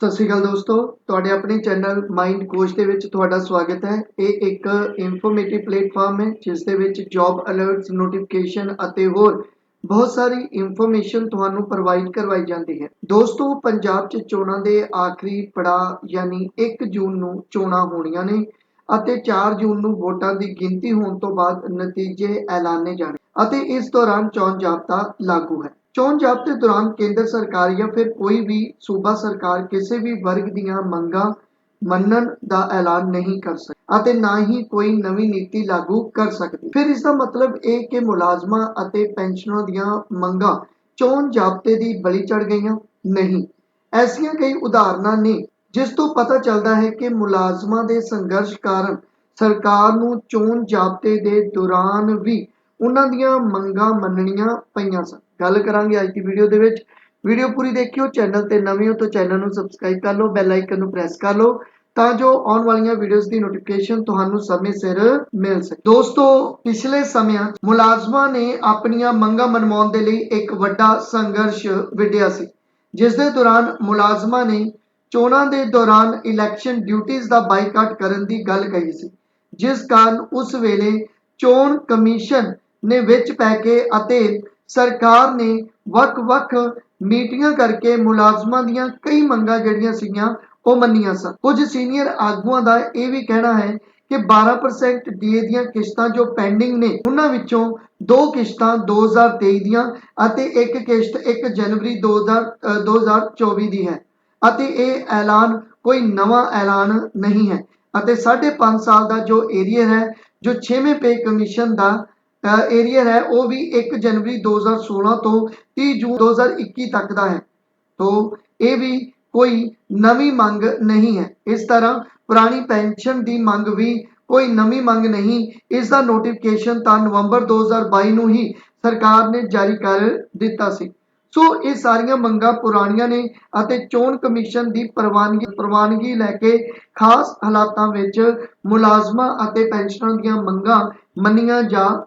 ਸਤਿ ਸ਼੍ਰੀ ਅਕਾਲ ਦੋਸਤੋ, ਤੁਹਾਡੇ ਆਪਣੇ ਚੈਨਲ ਮਾਈਂਡ ਕੋਚ ਦੇ ਵਿੱਚ ਤੁਹਾਡਾ ਸਵਾਗਤ ਹੈ। ਇਹ ਇੱਕ ਇਨਫੋਰਮੇਟਿਵ ਪਲੇਟਫਾਰਮ ਹੈ, ਜਿਸ ਦੇ ਵਿੱਚ ਜੌਬ ਅਲਰਟਸ ਨੋਟੀਫਿਕੇਸ਼ਨ ਅਤੇ ਹੋਰ ਬਹੁਤ ਸਾਰੀ ਇਨਫੋਰਮੇਸ਼ਨ ਤੁਹਾਨੂੰ ਪ੍ਰੋਵਾਈਡ ਕਰਵਾਈ ਜਾਂਦੀ ਹੈ। ਦੋਸਤੋ, ਪੰਜਾਬ 'ਚ ਚੋਣਾਂ ਦੇ ਆਖਰੀ ਪੜਾਅ ਯਾਨੀ 1 ਜੂਨ ਨੂੰ ਚੋਣਾਂ ਹੋਣੀਆਂ ਨੇ ਅਤੇ 4 ਜੂਨ ਨੂੰ ਵੋਟਾਂ ਦੀ ਗਿਣਤੀ ਹੋਣ ਤੋਂ ਬਾਅਦ ਨਤੀਜੇ ਐਲਾਨੇ ਜਾਣੇ ਅਤੇ ਇਸ ਦੌਰਾਨ ਚੋਣ ਜ਼ਾਬਤਾ ਲਾਗੂ ਹੈ। ਚੋਣ ਜ਼ਾਬਤੇ ਦੌਰਾਨ ਕੇਂਦਰ ਸਰਕਾਰ ਜਾਂ ਫਿਰ ਕੋਈ ਵੀ ਸੂਬਾ ਸਰਕਾਰ ਕਿਸੇ ਵੀ ਵਰਗ ਦੀਆਂ ਮੰਗਾਂ ਮੰਨਣ ਦਾ ਐਲਾਨ ਨਹੀਂ ਕਰ ਸਕਦੀ ਅਤੇ ਨਾ ਹੀ ਕੋਈ ਨਵੀਂ ਨੀਤੀ ਲਾਗੂ ਕਰ ਸਕਦੀ। ਫਿਰ ਇਸ ਦਾ ਮਤਲਬ ਇਹ ਕਿ ਮੁਲਾਜ਼ਮਾਂ ਅਤੇ ਪੈਨਸ਼ਨਰਾਂ ਦੀਆਂ ਮੰਗਾਂ ਚੋਣ ਜ਼ਾਬਤੇ ਦੀ ਬਲੀ ਚੜ ਗਈਆਂ? ਨਹੀਂ। ਐਸੀਆਂ ਕਈ ਉਦਾਹਰਨਾਂ ਨੇ ਜਿਸ ਤੋਂ ਪਤਾ ਚੱਲਦਾ ਹੈ ਕਿ ਮੁਲਾਜ਼ਮਾਂ ਦੇ ਸੰਘਰਸ਼ ਕਾਰਨ ਸਰਕਾਰ ਨੂੰ ਚੋਣ ਜ਼ਾਬਤੇ ਦੇ ਦੌਰਾਨ ਵੀ ਉਹਨਾਂ ਦੀਆਂ ਮੰਗਾਂ ਮੰਨਣੀਆਂ ਪਈਆਂ ਸਨ। ਗੱਲ ਕਰਾਂਗੇ ਅੱਜ ਦੀ ਵੀਡੀਓ ਦੇ ਵਿੱਚ। ਵੀਡੀਓ ਪੂਰੀ ਦੇਖਿਓ ਚੈਨਲ ਤੇ ਨਵੇਂ ਹੋ ਤਾਂ ਚੈਨਲ ਨੂੰ ਸਬਸਕ੍ਰਾਈਬ ਕਰ ਲਓ ਬੈਲ ਆਈਕਨ ਨੂੰ ਪ੍ਰੈਸ ਕਰ ਲਓ, ਤਾਂ ਜੋ ਆਉਣ ਵਾਲੀਆਂ ਵੀਡੀਓਜ਼ ਦੀ ਨੋਟੀਫਿਕੇਸ਼ਨ ਤੁਹਾਨੂੰ ਸਮੇਂ ਸਿਰ ਮਿਲ ਸਕੇ। ਦੋਸਤੋ, ਪਿਛਲੇ ਸਮਿਆਂ ਮੁਲਾਜ਼ਮਾਂ ਨੇ ਆਪਣੀਆਂ ਮੰਗਾਂ ਮਨਵਾਉਣ ਦੇ ਲਈ ਇੱਕ ਵੱਡਾ ਸੰਘਰਸ਼ ਵਿੱਢਿਆ ਸੀ, ਜਿਸ ਦੇ ਦੌਰਾਨ ਮੁਲਾਜ਼ਮਾਂ ਨੇ ਚੋਣਾਂ ਦੇ ਦੌਰਾਨ ਇਲੈਕਸ਼ਨ ਡਿਊਟੀਆਂ ਦਾ ਬਾਈਕਾਟ ਕਰਨ ਦੀ ਗੱਲ ਕਹੀ ਸੀ, ਜਿਸ ਕਾਰਨ ਉਸ ਵੇਲੇ ਚੋਣ ਕਮਿਸ਼ਨ ਨੇ ਵਿੱਚ ਪੈ ਕੇ ਅਤੇ ਸਰਕਾਰ ਨੇ ਵੱਖ-ਵੱਖ ਮੀਟਿੰਗਾਂ ਕਰਕੇ ਮੁਲਾਜ਼ਮਾਂ ਦੀਆਂ ਕਈ ਮੰਗਾਂ ਜਿਹੜੀਆਂ ਸੀਗੀਆਂ ਉਹ ਮੰਨੀਆਂ ਸਨ। ਕੁਝ ਸੀਨੀਅਰ ਆਗੂਆਂ ਦਾ ਇਹ ਵੀ ਕਹਿਣਾ ਹੈ ਕਿ 12% ਡੀਏ ਦੀਆਂ ਕਿਸ਼ਤਾਂ ਜੋ ਪੈਂਡਿੰਗ ਨੇ ਉਹਨਾਂ ਵਿੱਚੋਂ ਦੋ ਕਿਸ਼ਤਾਂ 2023 ਦੀਆਂ ਅਤੇ ਇੱਕ ਕਿਸ਼ਤ 1 ਜਨਵਰੀ 2000 ਅ, 2024 ਦੀ ਹੈ ਅਤੇ ਇਹ ਐਲਾਨ ਕੋਈ ਨਵਾਂ ਐਲਾਨ ਨਹੀਂ ਹੈ ਅਤੇ 5.5 ਸਾਲ ਦਾ ਜੋ ਏਰੀਅਰ ਹੈ ਜੋ 6ਵੇਂ ਪੇ ਕਮਿਸ਼ਨ ਦਾ ਏਰੀਅਰ ਹੈ, ਉਹ ਵੀ 1 ਜਨਵਰੀ 2016 ਤੋਂ 30 ਜੂਨ 2021 ਤੱਕ ਦਾ ਹੈ। ਤੋਂ, ਇਹ ਵੀ ਕੋਈ ਨਵੀਂ ਮੰਗ ਨਹੀਂ ਹੈ। ਇਸ ਤਰ੍ਹਾਂ ਪੁਰਾਣੀ ਪੈਨਸ਼ਨ ਦੀ ਮੰਗ ਵੀ ਕੋਈ ਨਵੀਂ ਮੰਗ ਨਹੀਂ, ਇਸ ਦਾ ਨੋਟੀਫਿਕੇਸ਼ਨ ਤਾਂ ਨਵੰਬਰ 2022 ਨੂੰ ਹੀ ਸਰਕਾਰ ਨੇ ਜਾਰੀ ਕਰ ਦਿੱਤਾ ਸੀ। ਸੋ, ਇਹ ਸਾਰੀਆਂ ਮੰਗਾਂ ਪੁਰਾਣੀਆਂ ਨੇ ਅਤੇ ਚੋਣ ਕਮਿਸ਼ਨ ਦੀ ਪ੍ਰਵਾਨਗੀ ਪ੍ਰਵਾਨਗੀ ਲੈ ਕੇ ਖਾਸ ਹਾਲਾਤਾਂ ਵਿੱਚ ਮੁਲਾਜ਼ਮਾਂ ਅਤੇ ਪੈਨਸ਼ਨਰਾਂ ਦੀਆਂ ਮੰਗਾਂ ਮੰਨੀਆਂ ਜਾ